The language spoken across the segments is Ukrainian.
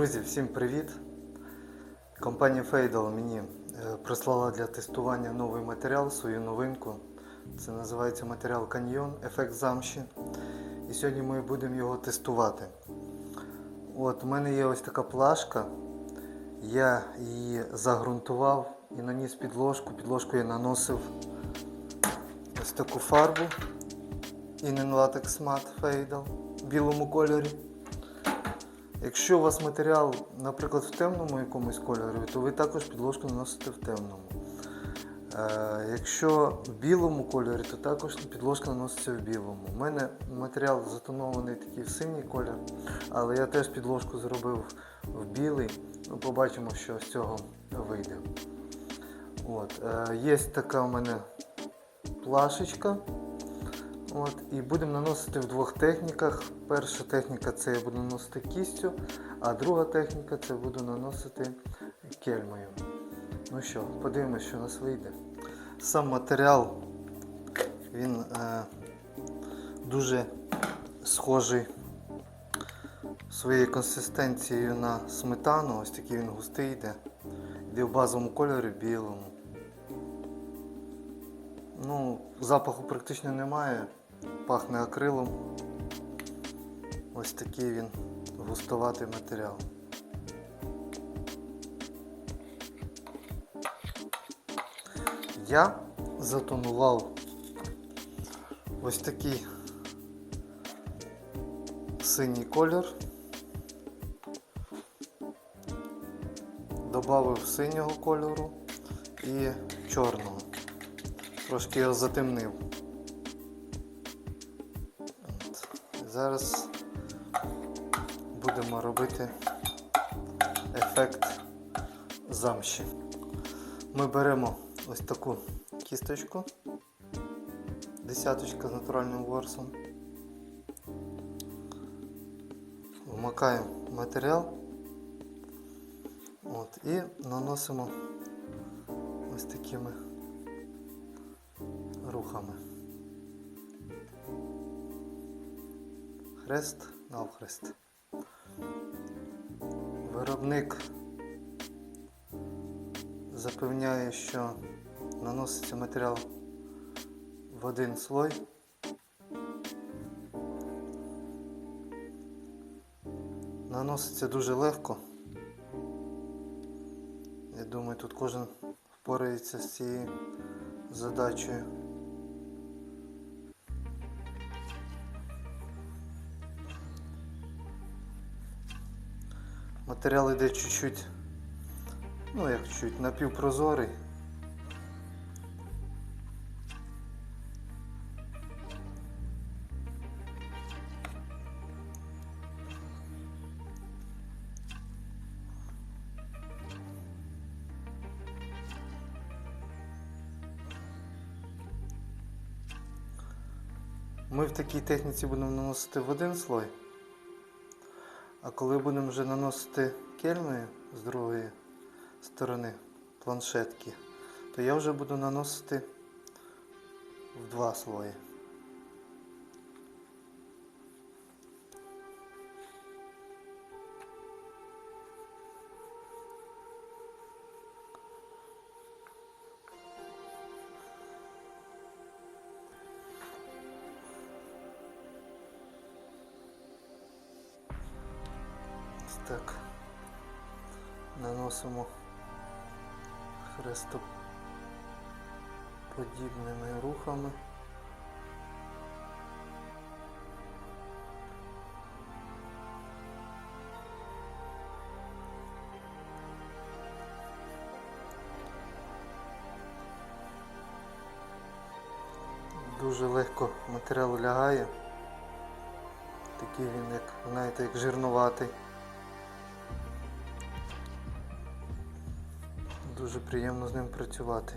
Друзі, всім привіт! Компанія Feidal мені е, прислала для тестування новий матеріал, свою новинку. Це називається матеріал Canyon, ефект замші. І сьогодні ми будемо його тестувати. От, у мене є ось така плашка. Я її загрунтував і наніс підложку. Підложку я наносив ось таку фарбу Inen Latex Matte Feidal в білому кольорі. Якщо у вас матеріал, наприклад, в темному якомусь кольорі, то ви також підложку наносите в темному. Е, якщо в білому кольорі, то також підложка наноситься в білому. У мене матеріал затонований такий в синій колір, але я теж підложку зробив в білий. Ну, побачимо, що з цього вийде. От, е, є така у мене плашечка. От, І будемо наносити в двох техніках. Перша техніка це я буду наносити кістю, а друга техніка це буду наносити кельмою. Ну що, подивимось, що у нас вийде. Сам матеріал він е, дуже схожий своєю консистенцією на сметану. Ось такий він густий йде. Йде в базовому кольорі білому. Ну, запаху практично немає, пахне акрилом. Ось такий він густоватий матеріал. Я затонував ось такий синій колір. Добавив синього кольору і чорного. Трошки його затемнив. Зараз будемо робити ефект замші. Ми беремо ось таку кісточку, десяточка з натуральним ворсом. Вмикаємо матеріал от, і наносимо ось такими рухами. Хрест навхрест. Виробник запевняє, що наноситься матеріал в один слой. Наноситься дуже легко. Я думаю, тут кожен впорається з цією задачею. Матеріал йде чуть-чуть, ну як чуть, напівпрозорий. Ми в такій техніці будемо наносити в один слой. А коли будемо вже наносити кельмою з другої сторони планшетки, то я вже буду наносити в два слої. Так наносимо хрестоподібними рухами. Дуже легко матеріал лягає. Такий він, як, знаєте, як жирнуватий. Дуже приємно з ним працювати.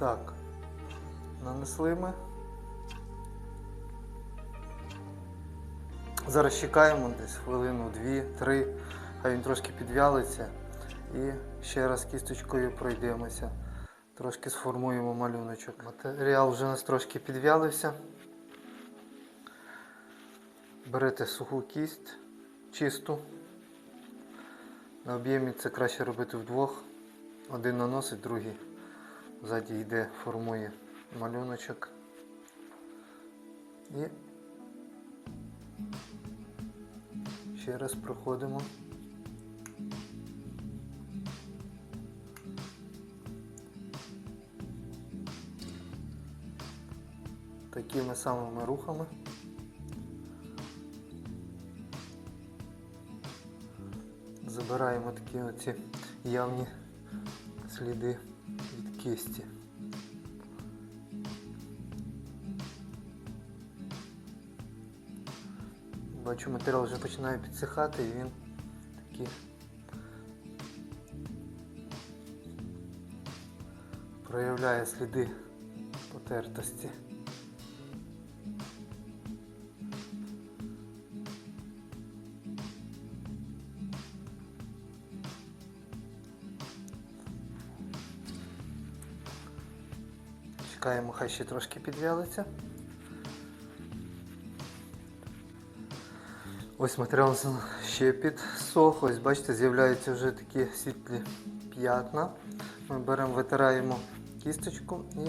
Так, нанесли ми. Зараз чекаємо десь хвилину, дві-три, хай він трошки підвялиться. І ще раз кісточкою пройдемося. Трошки сформуємо малюночок. Матеріал вже у нас трошки підвялився. Берете суху кість, чисту. На об'ємі це краще робити вдвох. Один наносить, другий ззаді йде, формує малюночок. І ще раз проходимо. Такими самими рухами. Забираємо такі оці явні сліди кисті. Бачу, матеріал вже починає підсихати і він такий проявляє сліди потертості. Чекаємо, хай ще трошки підвялиться. Ось матеріал ще підсох. Ось бачите, з'являються вже такі світлі п'ятна. Ми беремо, витираємо кісточку і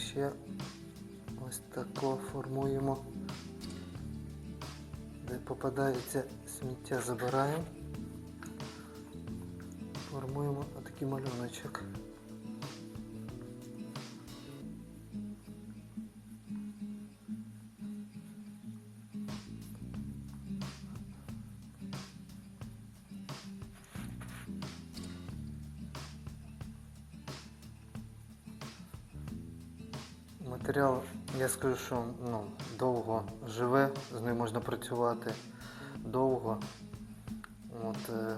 ще ось тако формуємо. Де попадається сміття, забираємо. Формуємо отакий малюночок. Скажу, що ну, довго живе, з ним можна працювати довго. От, е,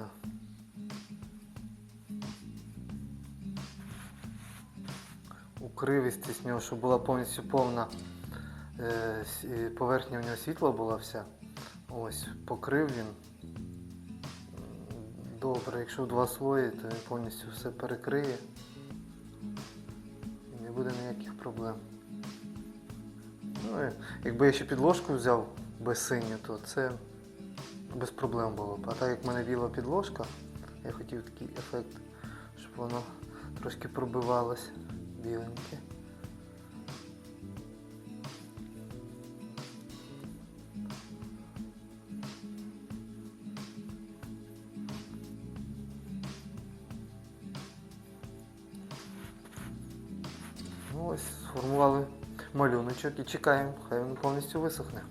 укривістість в нього, щоб була повністю повна е, поверхня в нього світла була вся. Ось, покрив він. Добре, якщо два слої, то він повністю все перекриє. І не буде ніяких проблем. Ну, якби я ще підложку взяв без синю, то це без проблем було б. А так як в мене біла підложка, я хотів такий ефект, щоб воно трошки пробивалось біленьке. Малюночок і чекаємо, хай він повністю висохне.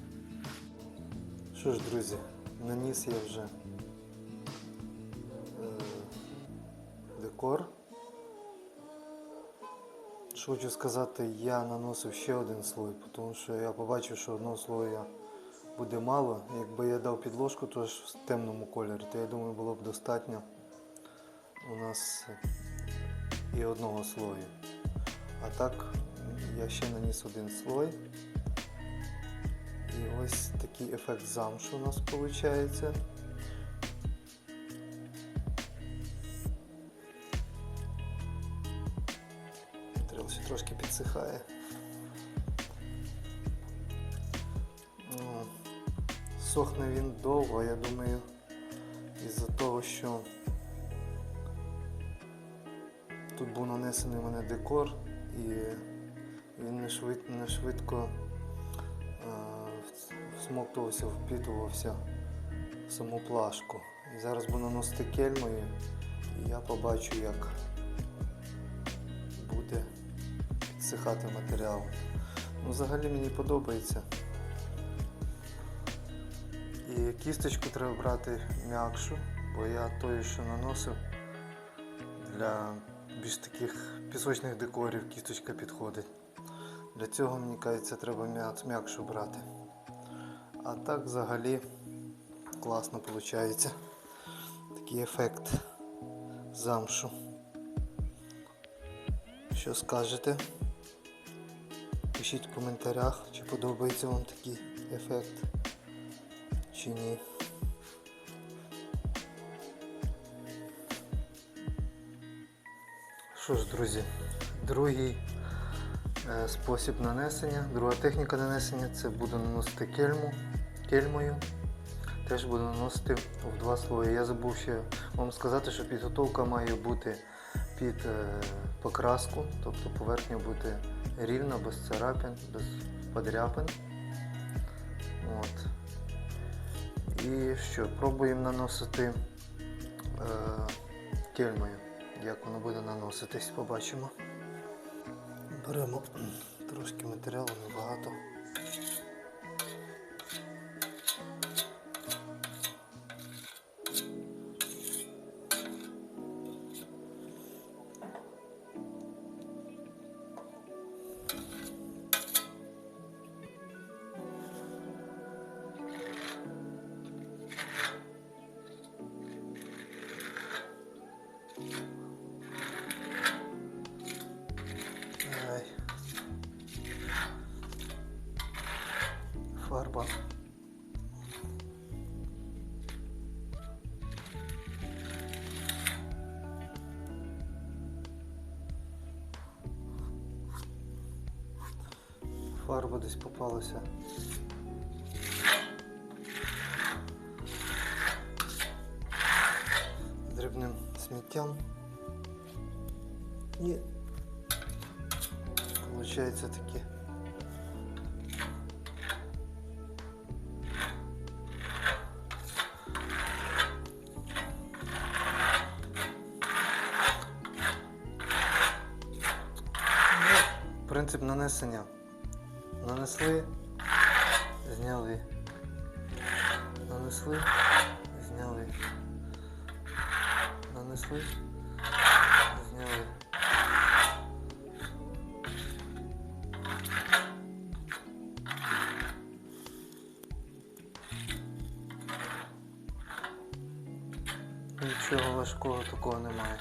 Що ж, друзі, наніс я вже е, декор. Що хочу сказати, я наносив ще один слой, тому що я побачив, що одного слоя буде мало. Якби я дав підложку, то в темному кольорі, то я думаю, було б достатньо у нас і одного слою. А так я ще наніс один слой. І ось такий ефект замшу у нас виходить. Матеріал ще трошки підсихає. Ну, Сохне він довго, я думаю, із-за того, що тут був нанесений мене декор і він не, швид, не швидко е, всмоктувався, впітувався в саму плашку. І зараз буду наносити кельмою і я побачу, як буде підсихати матеріал. Ну, взагалі мені подобається. І кісточку треба брати м'якшу, бо я тою, що наносив для більш таких пісочних декорів кісточка підходить. Для цього, мені кажеться, треба м'яц м'якшу брати. А так взагалі класно виходить. Такий ефект замшу. Що скажете? Пишіть в коментарях, чи подобається вам такий ефект, чи ні. Що ж, друзі, другий спосіб нанесення, друга техніка нанесення це буду наносити кельму, кельмою. Теж буду наносити в два слої. Я забув ще вам сказати, що підготовка має бути під е, покраску, тобто поверхня бути рівна, без царапин, без подряпин. От. І що, пробуємо наносити е, кельмою. Як воно буде наноситись, побачимо. Беремо трошки матеріалу, небагато. Фарба. Фарба десь попалася. Дрібним сміттям. І Получается таки. Принцип нанесення. Нанесли, зняли. Нанесли, зняли. Нанесли, зняли. Нічого важкого такого немає.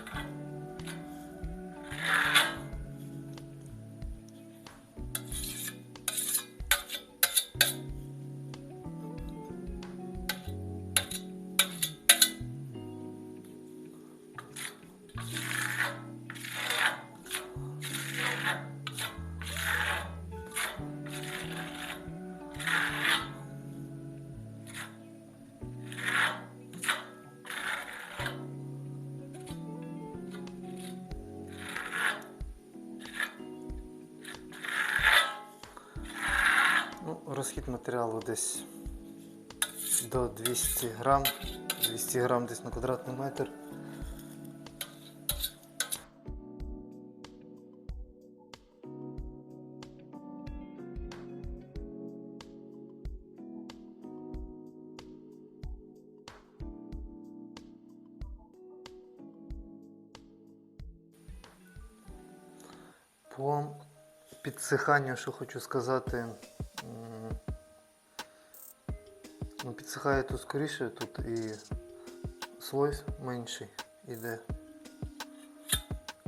Розхід матеріалу десь до 200 грам, 200 грам десь на квадратний метр. По підсиханню, що хочу сказати, ну, підсихає тут скоріше, тут і слой менший іде.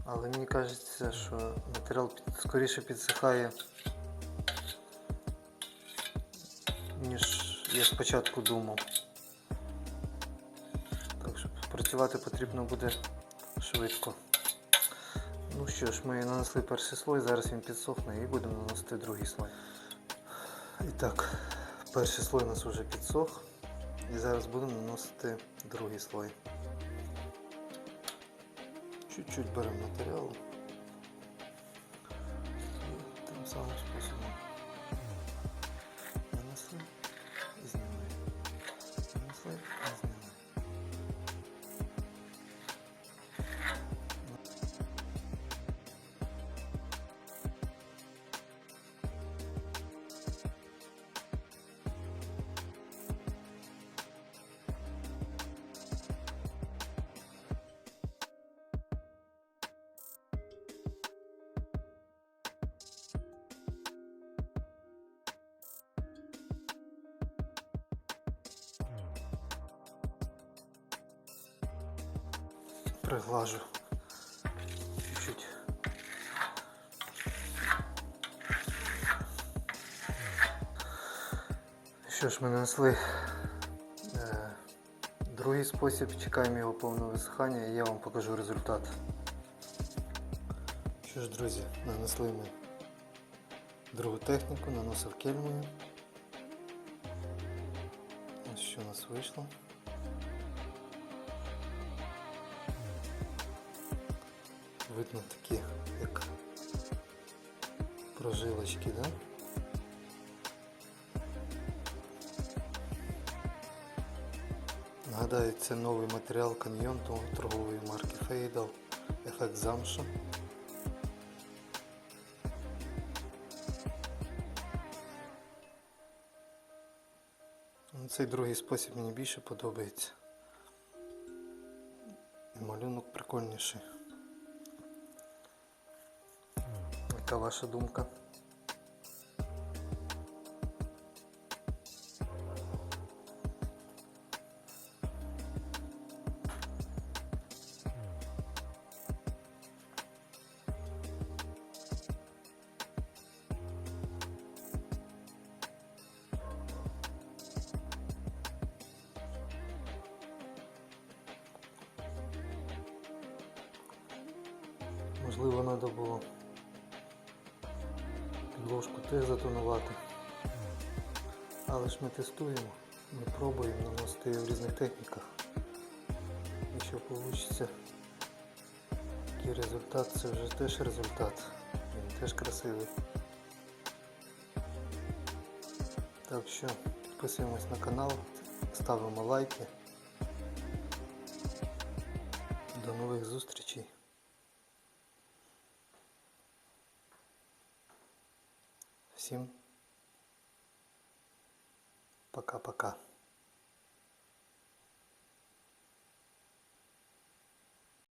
Але мені кажеться, що матеріал скоріше підсихає, ніж я спочатку думав. Так що працювати потрібно буде швидко. Ну що ж, ми нанесли перший слой, зараз він підсохне і будемо наносити другий слой. І так, перший слой у нас вже підсох. І зараз будемо наносити другий слой. Чуть-чуть беремо матеріалу. приглажу. Чуть-чуть. Що ж, ми нанесли е, другий спосіб, чекаємо його повного висихання і я вам покажу результат. Що ж, друзі, нанесли ми другу техніку, наносив кельмою. Ось що у нас вийшло. Видно такі, як прожилочки, да? Нагадаю, це новий матеріал каньйон торгової марки Фейдал, ефект замша. Ну, Цей другий спосіб мені більше подобається. І малюнок прикольніший. Яка ваша думка? Можливо, треба було підложку теж затонувати. Але ж ми тестуємо, ми пробуємо наносити в різних техніках. Якщо вийде такий результат, це вже теж результат. Він теж красивий. Так що підписуємось на канал, ставимо лайки. До нових зустрічей. Всім пока-пока.